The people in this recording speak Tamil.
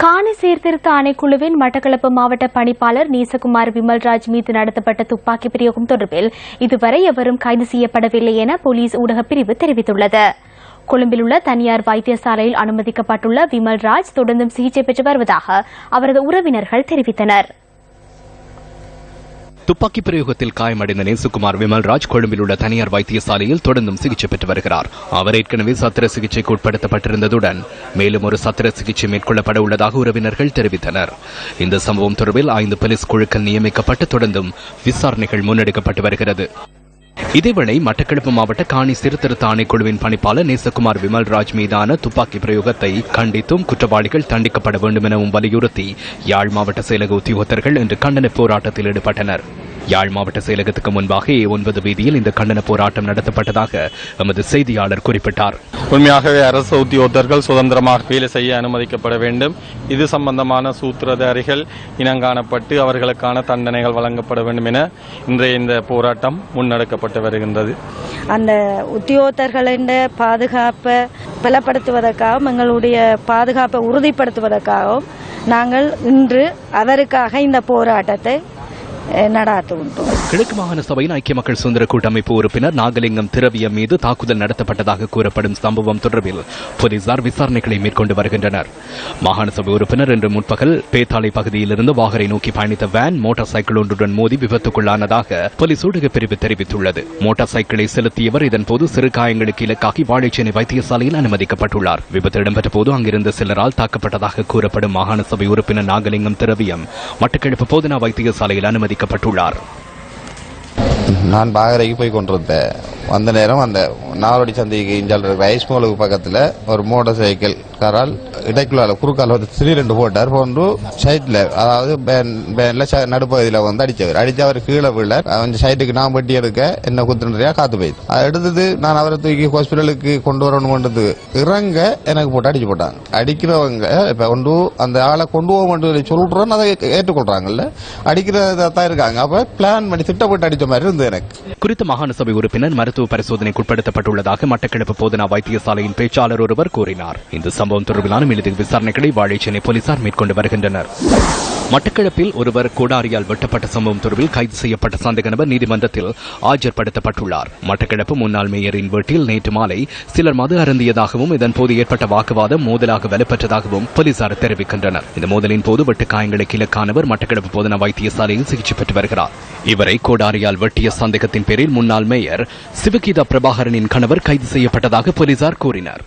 காணி சீர்திருத்த ஆணைக்குழுவின் மட்டக்களப்பு மாவட்ட பணிப்பாளர் நீசகுமார் விமல்ராஜ் மீது நடத்தப்பட்ட துப்பாக்கி பிரயோகம் தொடர்பில் இதுவரை எவரும் கைது செய்யப்படவில்லை என போலீஸ் ஊடகப் பிரிவு தெரிவித்துள்ளது. கொழும்பில் உள்ள தனியார் வைத்தியசாலையில் அனுமதிக்கப்பட்டுள்ள விமல்ராஜ் தொடர்ந்தும் சிகிச்சை பெற்று வருவதாக அவரது உறவினர்கள் தெரிவித்தனர். துப்பாக்கி பிரயோகத்தில் காயமடைந்த நேசுகுமார் விமல்ராஜ் கொழும்பில் உள்ள தனியார் வைத்தியசாலையில் தொடர்ந்தும் சிகிச்சை பெற்று வருகிறார். அவர் ஏற்கனவே சத்திர சிகிச்சைக்கு உட்படுத்தப்பட்டிருந்ததுடன் மேலும் ஒரு சத்திர சிகிச்சை மேற்கொள்ளப்பட உள்ளதாக உறவினர்கள் தெரிவித்தனர். இந்த சம்பவம் தொடர்பில் ஐந்து போலீஸ் குழுக்கள் நியமிக்கப்பட்டு தொடர்ந்தும் விசாரணைகள் முன்னெடுக்கப்பட்டு வருகிறது. இதேவேளை மட்டக்களப்பு மாவட்ட காணி சீர்திருத்த ஆணைக்குழுவின் பணிப்பாளர் நேசகுமார் விமல்ராஜ் மீதான துப்பாக்கி பிரயோகத்தை கண்டித்தும் குற்றவாளிகள் தண்டிக்கப்பட வேண்டும் எனவும் வலியுறுத்தி யாழ் மாவட்ட செயலக உத்தியோகத்தர்கள் இன்று கண்டன போராட்டத்தில் ஈடுபட்டனர். யாழ் மாவட்ட செயலகத்துக்கு முன்பாக ஏ ஒன்பது வீதியில் இந்த கண்டன போராட்டம் நடத்தப்பட்டதாக எமது செய்தியாளர் குறிப்பிட்டார். உண்மையாகவே அரசு உத்தியோகத்தர்கள் சுதந்திரமாக வேலை செய்ய அனுமதிக்கப்பட வேண்டும். இது சம்பந்தமான சூத்திரதாரிகள் இனங்காணப்பட்டு அவர்களுக்கான தண்டனைகள் வழங்கப்பட வேண்டும் என இன்றைய இந்த போராட்டம் முன்னெடுக்கப்பட்டு வருகின்றது. அந்த உத்தியோகத்தர்களின் பாதுகாப்பை பலப்படுத்துவதற்காகவும் எங்களுடைய பாதுகாப்பை உறுதிப்படுத்துவதற்காகவும் நாங்கள் இன்று அவருக்காக இந்த போராட்டத்தை ನಡಾತು ಉಂಟು கிழக்கு மாகாண சபையின் ஐக்கிய மக்கள் சுதந்திர கூட்டமைப்பு உறுப்பினர் நாகலிங்கம் திரவியம் மீது தாக்குதல் நடத்தப்பட்டதாக கூறப்படும் சம்பவம் தொடர்பில் போலீசார் விசாரணைகளை மேற்கொண்டு வருகின்றனர். மாகாண சபை உறுப்பினர் இன்று முற்பகல் பேத்தாளை பகுதியிலிருந்து வாகரை நோக்கி பயணித்த வேன் மோட்டார் சைக்கிள் ஒன்றுடன் மோதி விபத்துக்குள்ளானதாக போலீஸ் ஊடகப் பிரிவு தெரிவித்துள்ளது. மோட்டார் சைக்கிளை செலுத்தியவர் இதன்போது சிறு காயங்களுக்கு இலக்காகி வாழைச்சேனை வைத்தியசாலையில் அனுமதிக்கப்பட்டுள்ளார். விபத்து இடம்பெற்ற போது அங்கிருந்த சிலரால் தாக்கப்பட்டதாக கூறப்படும் மாகாண சபை உறுப்பினர் நாகலிங்கம் திரவியம் மட்டக்களப்பு போதனா வைத்தியசாலையில் அனுமதிக்கப்பட்டுள்ளார். நான் பாகரைக்கு போய் கொண்டிருந்தேன். அந்த நேரம் அந்த நாவடி சந்தைக்கு இஞ்சால் ரைஸ் மோலுக்கு பக்கத்தில் ஒரு மோட்டார் சைக்கிள் காரால் இடைக்குள்ளால குறுக்கால வந்து திடீரெண்டு போட்டார். போன்று சைட்ல அதாவது பேன் நடுப்பகுதியில் வந்து அடிச்சவர் அடிச்சவர் கீழே விழ அந்த சைட்டுக்கு நான் வெட்டி எடுக்க என்ன குத்துறையா காத்து போயிடுது அது எடுத்தது நான் அவரை தூக்கி ஹாஸ்பிட்டலுக்கு கொண்டு வரணும் கொண்டது இறங்க எனக்கு போட்டு அடிச்சு போட்டாங்க அடிக்கிறவங்க இப்ப கொண்டு அந்த ஆளை கொண்டு போக மாட்டேன் சொல்றோன்னு அதை ஏற்றுக்கொள்றாங்கல்ல. அடிக்கிறதா தான் இருக்காங்க. அப்ப பிளான் பண்ணி திட்டப்பட்டு அடிச்ச மாதிரி இருந்தது எனக்கு. குறித்த மாகாண சபை உறுப்பினர் மருத்துவ பரிசோதனைக்கு உட்படுத்தப்பட்டுள்ளதாக மட்டக்களப்பு போதனா வைத்தியசாலையின் பேச்சாளர் ஒருவர் கூறினார். இந்த சம்பவம் தொடர்பிலான மேலதிக விசாரணைகளை வாழைச்சேனை போலீசார் மேற்கொண்டு வருகின்றனர். மட்டக்களப்பில் ஒருவர் கோடாரியால் வெட்டப்பட்ட சம்பவம் தொடர்பில் கைது செய்யப்பட்ட சந்தேக நபர் நீதிமன்றத்தில் ஆஜர்படுத்தப்பட்டுள்ளார். மட்டக்களப்பு முன்னாள் மேயரின் வீட்டில் நேற்று மாலை சிலர் மது அருந்தியதாகவும் இதன்போது ஏற்பட்ட வாக்குவாதம் மோதலாக வலுப்பெற்றதாகவும் போலீசார் தெரிவிக்கின்றனர். இந்த மோதலின் போது வெட்டு காயங்களுக்கு இலக்கானவர் மட்டக்களப்பு போதனா வைத்தியசாலையில் சிகிச்சை பெற்று வருகிறார். இவரை கோடாரியால் வெட்டிய சந்தேகத்தின் பேரில் முன்னாள் மேயர் சிவகீதா பிரபாகரனின் கணவர் கைது செய்யப்பட்டதாக போலீசார் கூறினர்.